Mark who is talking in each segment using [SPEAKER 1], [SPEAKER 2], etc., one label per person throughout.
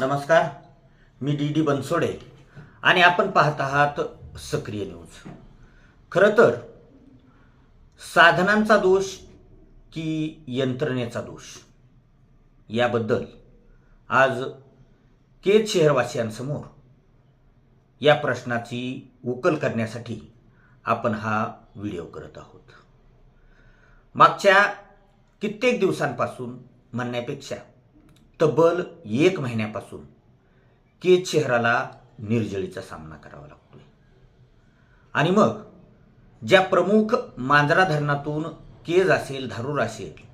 [SPEAKER 1] नमस्कार. मी D D Bansode आणि आपण पाहत आहात सक्रिय न्यूज. खरं तर साधनांचा दोष की यंत्रणेचा दोष? याबद्दल आज केज शहरवासियांसमोर या प्रश्नाची उकल करण्यासाठी आपण हा व्हिडिओ करत आहोत. मागच्या कित्येक दिवसांपासून म्हणण्यापेक्षा तब्बल एक महिन्यापासून केज शहराला निर्जळीचा सामना करावा लागतोय. आणि मग ज्या प्रमुख मांजरा धरणातून केज असेल धारूर असेल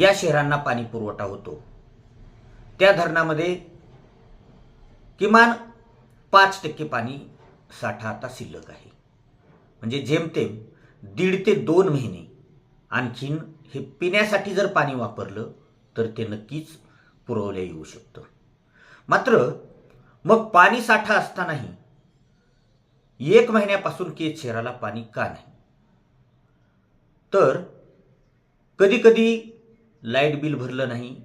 [SPEAKER 1] या शहरांना पाणी पुरवठा होतो. त्या धरणामध्ये किमान पाच टक्के पाणी साठा आता शिल्लक आहे. म्हणजे जेमतेम दीड ते दोन महिने आणखीन हे पिण्यासाठी जर पाणी वापरलं तर ते नक्कीच पुरवल्या येऊ शकतं. मात्र मग पाणी साठा असतानाही एक महिन्यापासून केज शहराला पाणी का नाही? तर कधी कधी लाइट बिल भरलं नाही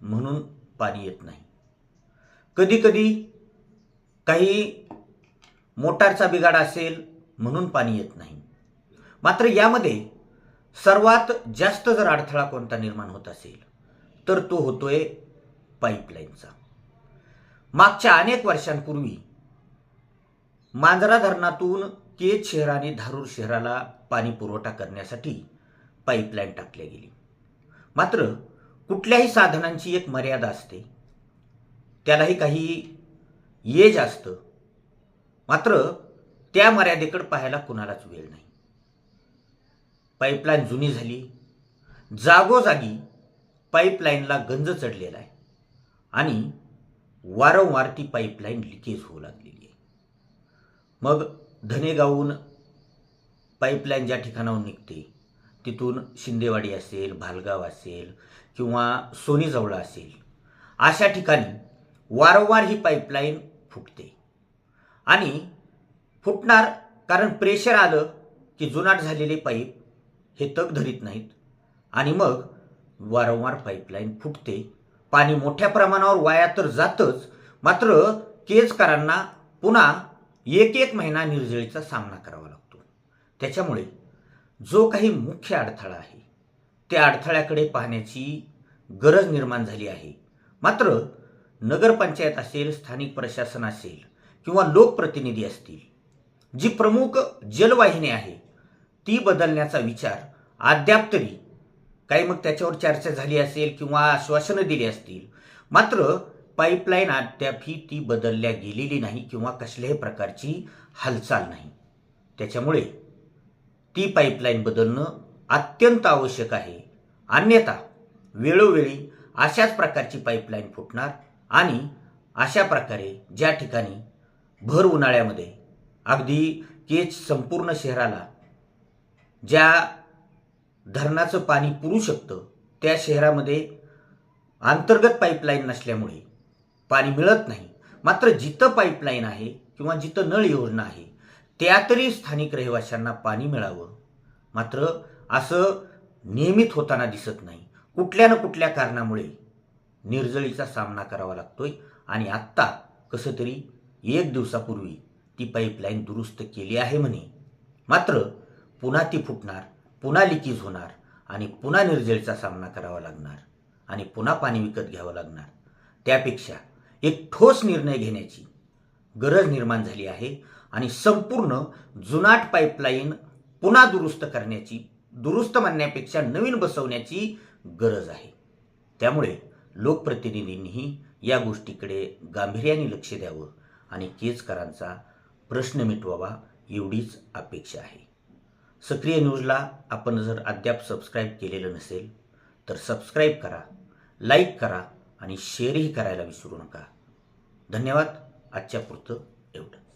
[SPEAKER 1] म्हणून पाणी येत नाही. कधी कधी काही मोटारचा बिघाड असेल म्हणून पाणी येत नाही. मात्र यामध्ये सर्वात जास्त जर अडथळा कोणता निर्माण होत असेल तर तो होतोय पाईपलाईनचा. मागच्या अनेक वर्षांपूर्वी मांजरा धरणातून केज शहराने धारूर शहराला पाणी पुरवठा करण्यासाठी पाईपलाईन टाकल्या गेली. मात्र कुठल्याही साधनांची एक मर्यादा असते. त्यालाही काही येज असतं. मात्र त्या मर्यादेकडे पाहायला कुणालाच वेळ नाही. पाईपलाईन जुनी झाली. जागोजागी पाईपलाईनला गंज चढलेला आहे. आणि वारंवार ती पाईपलाईन लिकेज होऊ लागलेली आहे. मग धनेगावून पाईपलाईन ज्या ठिकाणाहून निघते तिथून शिंदेवाडी असेल भालगाव असेल किंवा सोनीजवळ असेल अशा ठिकाणी वारंवार ही पाईपलाईन फुटते. आणि फुटणार कारण प्रेशर आलं की जुनाट झालेले पाईप हे तग धरीत नाहीत. आणि मग वारंवार पाईपलाईन फुटते. पाणी मोठ्या प्रमाणावर वाया तर जातच मात्र केजकरांना पुन्हा एक एक महिना निर्जळीचा सामना करावा लागतो. त्याच्यामुळे जो काही मुख्य अडथळा आहे त्या अडथळ्याकडे पाहण्याची गरज निर्माण झाली आहे. मात्र नगरपंचायत असेल स्थानिक प्रशासन असेल किंवा लोकप्रतिनिधी असतील जी प्रमुख जलवाहिनी आहे ती बदलण्याचा विचार अद्याप तरी काही मग त्याच्यावर चर्चा झाली असेल किंवा आश्वासनं दिली असतील. मात्र पाईपलाईन अद्यापही ती बदलल्या गेलेली नाही किंवा कसल्याही प्रकारची हालचाल नाही. त्याच्यामुळे ती पाईपलाईन बदलणं अत्यंत आवश्यक आहे. अन्यथा वेळोवेळी अशाच प्रकारची पाईपलाईन फुटणार आणि अशा प्रकारे ज्या ठिकाणी भर उन्हाळ्यामध्ये अगदी केच संपूर्ण शहराला ज्या धरणाचं पाणी पुरू शकतं त्या शहरामध्ये अंतर्गत पाईपलाईन नसल्यामुळे पाणी मिळत नाही. मात्र जिथं पाईपलाईन आहे किंवा जिथं नळ योजना आहे त्या तरी स्थानिक रहिवाशांना पाणी मिळावं. मात्र असं नियमित होताना दिसत नाही. कुठल्या ना कुठल्या कारणामुळे निर्जळीचा सामना करावा लागतोय आणि आत्ता कसं तरी एक दिवसापूर्वी ती पाईपलाईन दुरुस्त केली आहे म्हणे. मात्र पुन्हा ती फुटणार पुन्हा लिकीज होणार आणि पुन्हा निर्जळीचा सामना करावा लागणार आणि पुन्हा पाणी विकत घ्यावं लागणार. त्यापेक्षा एक ठोस निर्णय घेण्याची गरज निर्माण झाली आहे आणि संपूर्ण जुनाट पाईपलाईन पुन्हा दुरुस्त करण्याची दुरुस्त म्हणण्यापेक्षा नवीन बसवण्याची गरज आहे. त्यामुळे लोकप्रतिनिधींनीही या गोष्टीकडे गांभीर्याने लक्ष द्यावं आणि केजकरांचा प्रश्न मिटवावा एवढीच अपेक्षा आहे. सक्रिय न्यूजला आपण जर अद्याप सबस्क्राईब केलेलं नसेल तर सबस्क्राईब करा लाईक करा आणि शेअरही करायला विसरू नका. धन्यवाद. आजच्या पुरतं एवढं.